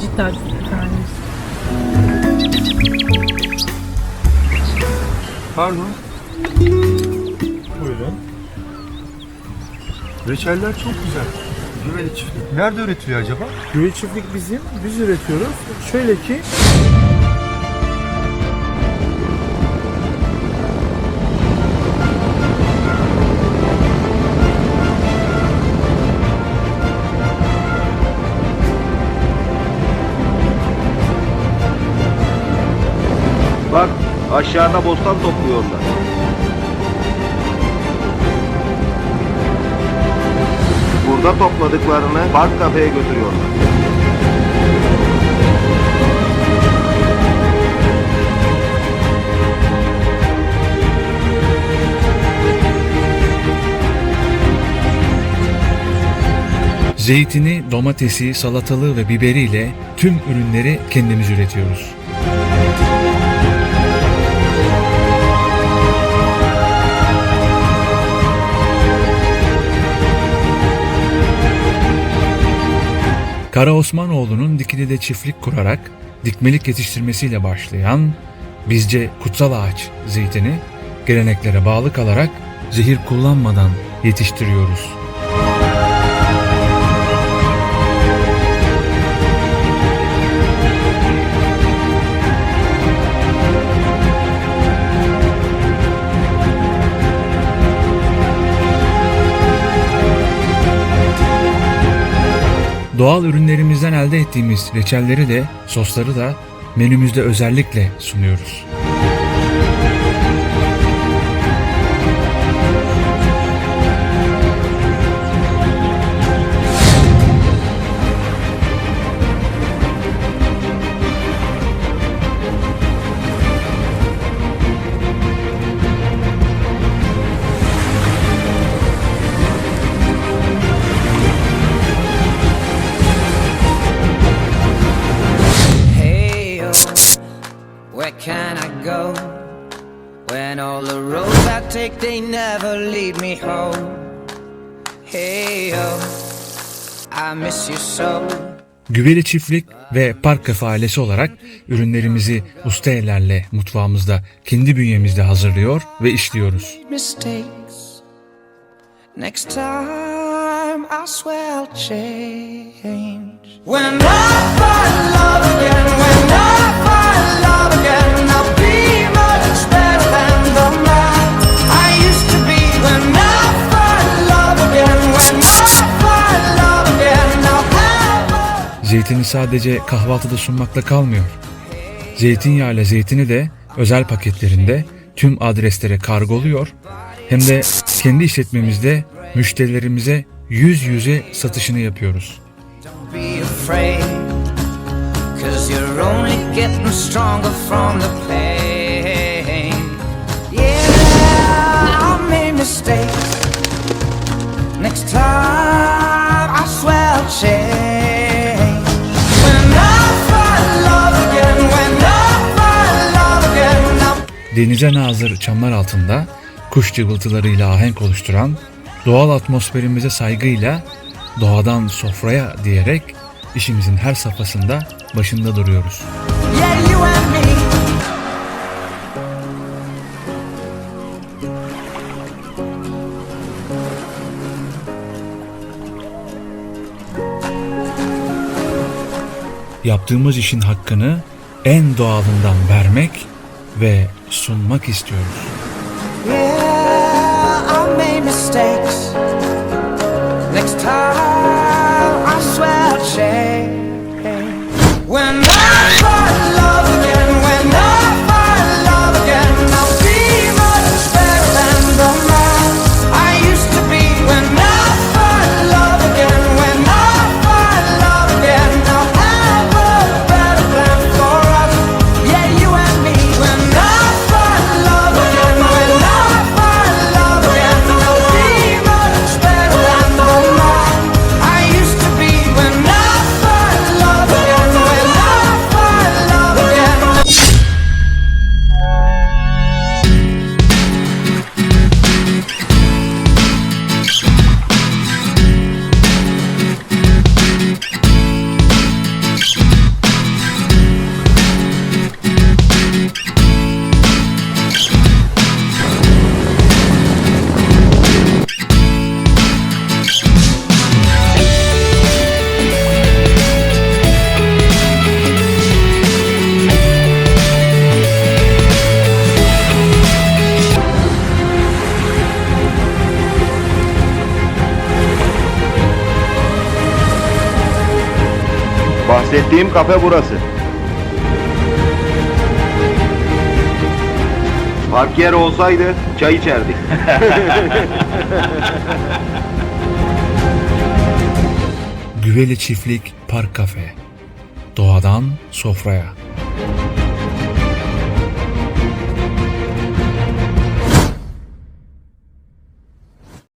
Cidden süpermiş. Pardon. Buyurun. Reçeller çok güzel. Güveli çiftlik. Nerede üretiyor acaba? Güveli çiftlik bizim. Biz üretiyoruz. Şöyle ki aşağıda bostan topluyorlar. Burada topladıklarını park kafeye götürüyorlar. Zeytini, domatesi, salatalığı ve biberiyle tüm ürünleri kendimiz üretiyoruz. Kara Osmanoğlu'nun Dikili'de çiftlik kurarak dikmelik yetiştirmesiyle başlayan bizce kutsal ağaç zeytini geleneklere bağlı kalarak zehir kullanmadan yetiştiriyoruz. Doğal ürünlerimizden elde ettiğimiz reçelleri de sosları da menümüzde özellikle sunuyoruz. Roads I take, they never lead me home. Hey, oh, I miss you so. Güveli Çiftlik ve Park Kafe ailesi olarak ürünlerimizi usta ellerle mutfağımızda kendi bünyemizde hazırlıyor ve işliyoruz. Next time, I swear I'll change. When I Zeytini sadece kahvaltıda sunmakla kalmıyor. Zeytinyağıyla zeytini de özel paketlerinde tüm adreslere kargoluyor hem de kendi işletmemizde müşterilerimize yüz yüze satışını yapıyoruz. Yeah, I made mistakes. Denize nazır çamlar altında kuş cıvıltılarıyla ahenk oluşturan, doğal atmosferimize saygıyla doğadan sofraya diyerek işimizin her safhasında başında duruyoruz. Yaptığımız işin hakkını en doğalından vermek ve sunmak istiyoruz. Yeah, Bahsettiğim kafe burası. Park yer olsaydı çay içerdik. Güveli Çiftlik Park Kafe. Doğadan sofraya.